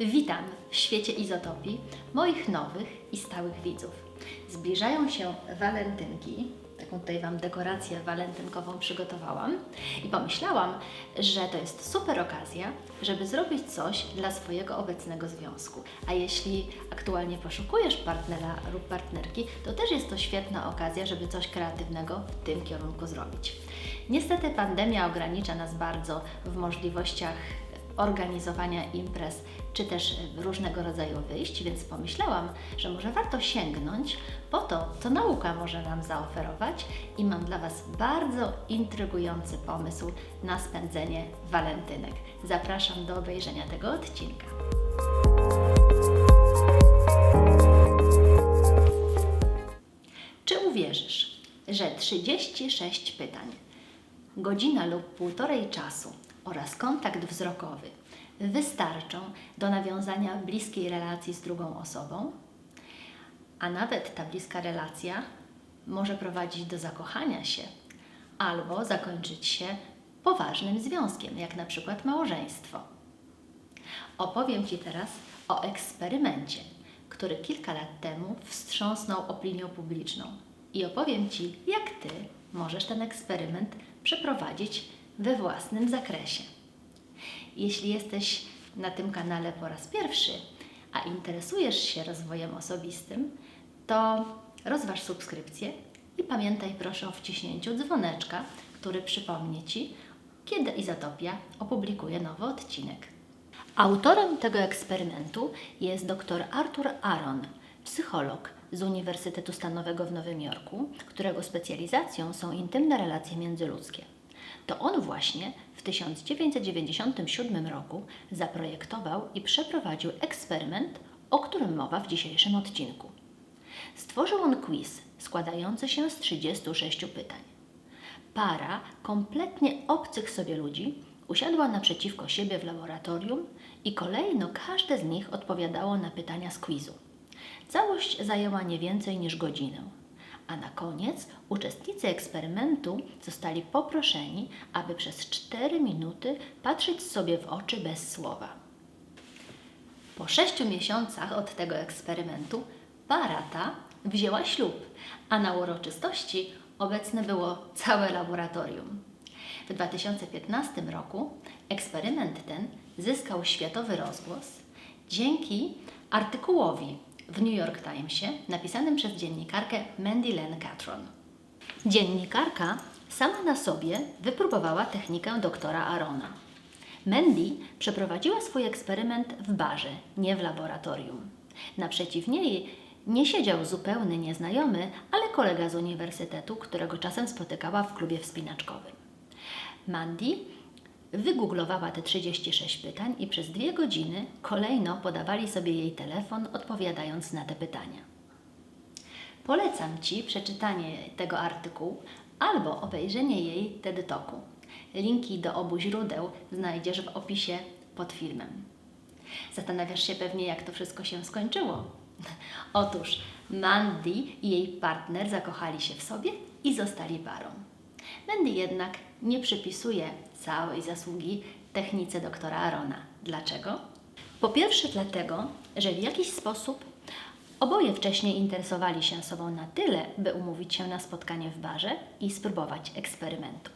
Witam w świecie izotopii moich nowych i stałych widzów. Zbliżają się walentynki. Taką tutaj Wam dekorację walentynkową przygotowałam i pomyślałam, że to jest super okazja, żeby zrobić coś dla swojego obecnego związku. A jeśli aktualnie poszukujesz partnera lub partnerki, to też jest to świetna okazja, żeby coś kreatywnego w tym kierunku zrobić. Niestety pandemia ogranicza nas bardzo w możliwościach organizowania imprez czy też różnego rodzaju wyjść, więc pomyślałam, że może warto sięgnąć po to, co nauka może nam zaoferować i mam dla Was bardzo intrygujący pomysł na spędzenie walentynek. Zapraszam do obejrzenia tego odcinka. Czy uwierzysz, że 36 pytań, godzina lub półtorej czasu oraz kontakt wzrokowy wystarczą do nawiązania bliskiej relacji z drugą osobą? A nawet ta bliska relacja może prowadzić do zakochania się albo zakończyć się poważnym związkiem, jak na przykład małżeństwo. Opowiem Ci teraz o eksperymencie, który kilka lat temu wstrząsnął opinią publiczną i opowiem Ci, jak Ty możesz ten eksperyment przeprowadzić we własnym zakresie. Jeśli jesteś na tym kanale po raz pierwszy, a interesujesz się rozwojem osobistym, to rozważ subskrypcję i pamiętaj proszę o wciśnięciu dzwoneczka, który przypomni Ci, kiedy Izotopia opublikuje nowy odcinek. Autorem tego eksperymentu jest dr Arthur Aron, psycholog z Uniwersytetu Stanowego w Nowym Jorku, którego specjalizacją są intymne relacje międzyludzkie. To on właśnie w 1997 roku zaprojektował i przeprowadził eksperyment, o którym mowa w dzisiejszym odcinku. Stworzył on quiz składający się z 36 pytań. Para kompletnie obcych sobie ludzi usiadła naprzeciwko siebie w laboratorium i kolejno każde z nich odpowiadało na pytania z quizu. Całość zajęła nie więcej niż godzinę. A na koniec uczestnicy eksperymentu zostali poproszeni, aby przez 4 minuty patrzeć sobie w oczy bez słowa. Po sześciu miesiącach od tego eksperymentu para ta wzięła ślub, a na uroczystości obecne było całe laboratorium. W 2015 roku eksperyment ten zyskał światowy rozgłos dzięki artykułowi w New York Timesie napisanym przez dziennikarkę Mandy Len Catron. Dziennikarka sama na sobie wypróbowała technikę doktora Arona. Mandy przeprowadziła swój eksperyment w barze, nie w laboratorium. Naprzeciw niej nie siedział zupełny nieznajomy, ale kolega z uniwersytetu, którego czasem spotykała w klubie wspinaczkowym. Mandy wygooglowała te 36 pytań i przez dwie godziny kolejno podawali sobie jej telefon, odpowiadając na te pytania. Polecam Ci przeczytanie tego artykułu albo obejrzenie jej TED Talku. Linki do obu źródeł znajdziesz w opisie pod filmem. Zastanawiasz się pewnie, jak to wszystko się skończyło. Otóż Mandy i jej partner zakochali się w sobie i zostali parą. Mandy jednak nie przypisuje całej zasługi technice doktora Arona. Dlaczego? Po pierwsze dlatego, że w jakiś sposób oboje wcześniej interesowali się sobą na tyle, by umówić się na spotkanie w barze i spróbować eksperymentu.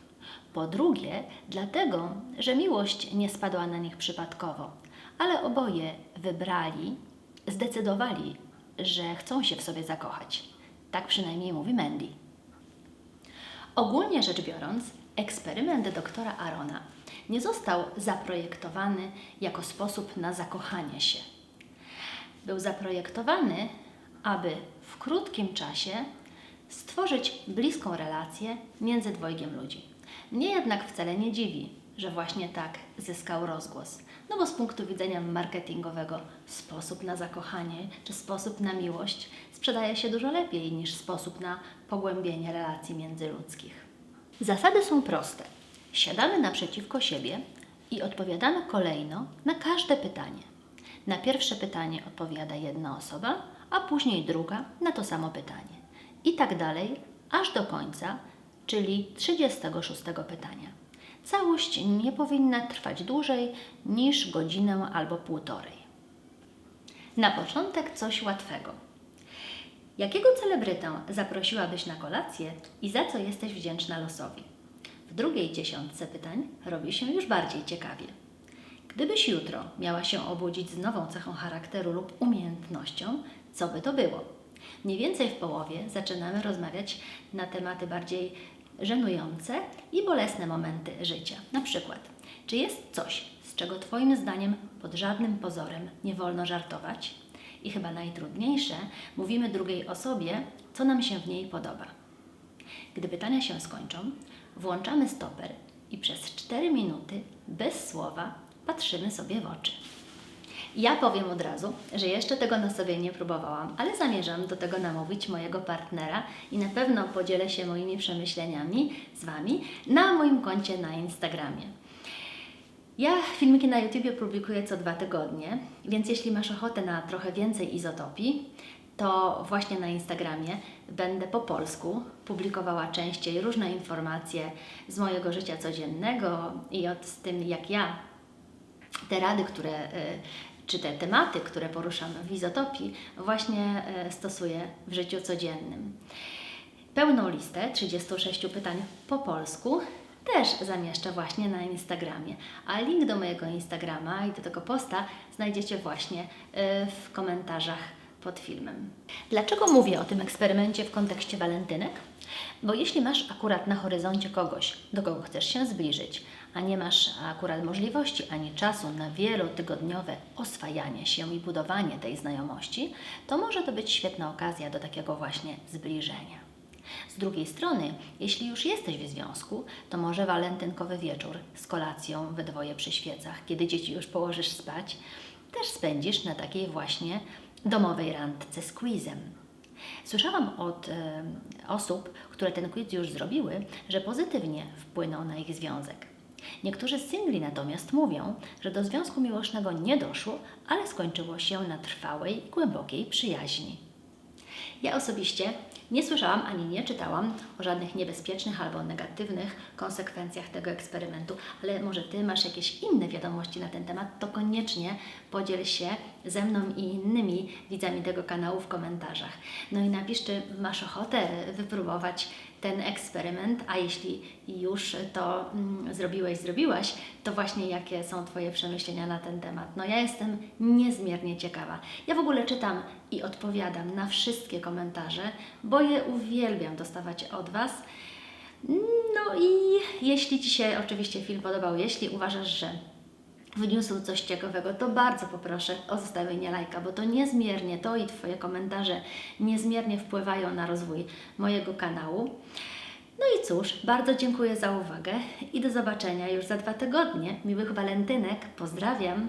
Po drugie, dlatego, że miłość nie spadła na nich przypadkowo, ale oboje wybrali, zdecydowali, że chcą się w sobie zakochać. Tak przynajmniej mówi Mandy. Ogólnie rzecz biorąc, eksperyment doktora Arona nie został zaprojektowany jako sposób na zakochanie się. Był zaprojektowany, aby w krótkim czasie stworzyć bliską relację między dwojgiem ludzi. Mnie jednak wcale nie dziwi, że właśnie tak zyskał rozgłos. No bo z punktu widzenia marketingowego sposób na zakochanie czy sposób na miłość sprzedaje się dużo lepiej niż sposób na pogłębienie relacji międzyludzkich. Zasady są proste. Siadamy naprzeciwko siebie i odpowiadamy kolejno na każde pytanie. Na pierwsze pytanie odpowiada jedna osoba, a później druga na to samo pytanie. I tak dalej, aż do końca, czyli 36 pytania. Całość nie powinna trwać dłużej niż godzinę albo półtorej. Na początek coś łatwego. Jakiego celebrytę zaprosiłabyś na kolację i za co jesteś wdzięczna losowi? W drugiej dziesiątce pytań robi się już bardziej ciekawie. Gdybyś jutro miała się obudzić z nową cechą charakteru lub umiejętnością, co by to było? Mniej więcej w połowie zaczynamy rozmawiać na tematy bardziej żenujące i bolesne momenty życia. Na przykład, czy jest coś, z czego Twoim zdaniem pod żadnym pozorem nie wolno żartować? I chyba najtrudniejsze, mówimy drugiej osobie, co nam się w niej podoba. Gdy pytania się skończą, włączamy stoper i przez 4 minuty bez słowa patrzymy sobie w oczy. Ja powiem od razu, że jeszcze tego na sobie nie próbowałam, ale zamierzam do tego namówić mojego partnera i na pewno podzielę się moimi przemyśleniami z Wami na moim koncie na Instagramie. Ja filmiki na YouTubie publikuję co dwa tygodnie, więc jeśli masz ochotę na trochę więcej izotopii, to właśnie na Instagramie będę po polsku publikowała częściej różne informacje z mojego życia codziennego i od z tym, jak ja te rady, które, y, czy te tematy, które poruszam w izotopii, właśnie y, stosuję w życiu codziennym. Pełną listę 36 pytań po polsku też zamieszczę właśnie na Instagramie, a link do mojego Instagrama i do tego posta znajdziecie właśnie y, w komentarzach pod filmem. Dlaczego mówię o tym eksperymencie w kontekście walentynek? Bo jeśli masz akurat na horyzoncie kogoś, do kogo chcesz się zbliżyć, a nie masz akurat możliwości ani czasu na wielotygodniowe oswajanie się i budowanie tej znajomości, to może to być świetna okazja do takiego właśnie zbliżenia. Z drugiej strony, jeśli już jesteś w związku, to może walentynkowy wieczór z kolacją we dwoje przy świecach, kiedy dzieci już położysz spać, też spędzisz na takiej właśnie domowej randce z quizem. Słyszałam od osób, które ten quiz już zrobiły, że pozytywnie wpłynął na ich związek. Niektórzy singli natomiast mówią, że do związku miłośnego nie doszło, ale skończyło się na trwałej głębokiej przyjaźni. Ja osobiście nie słyszałam ani nie czytałam o żadnych niebezpiecznych albo negatywnych konsekwencjach tego eksperymentu, ale może Ty masz jakieś inne wiadomości na ten temat, to koniecznie podziel się ze mną i innymi widzami tego kanału w komentarzach. No i napisz, czy masz ochotę wypróbować ten eksperyment, a jeśli już to mm, zrobiłeś, zrobiłaś, to właśnie jakie są Twoje przemyślenia na ten temat. No ja jestem niezmiernie ciekawa. Ja w ogóle czytam i odpowiadam na wszystkie komentarze, bo je uwielbiam dostawać od Was. No i jeśli Ci się oczywiście film podobał, jeśli uważasz, że wniósł coś ciekawego, to bardzo poproszę o zostawienie lajka, bo to niezmiernie, to i Twoje komentarze niezmiernie wpływają na rozwój mojego kanału. No i cóż, bardzo dziękuję za uwagę i do zobaczenia już za dwa tygodnie. Miłych walentynek, pozdrawiam!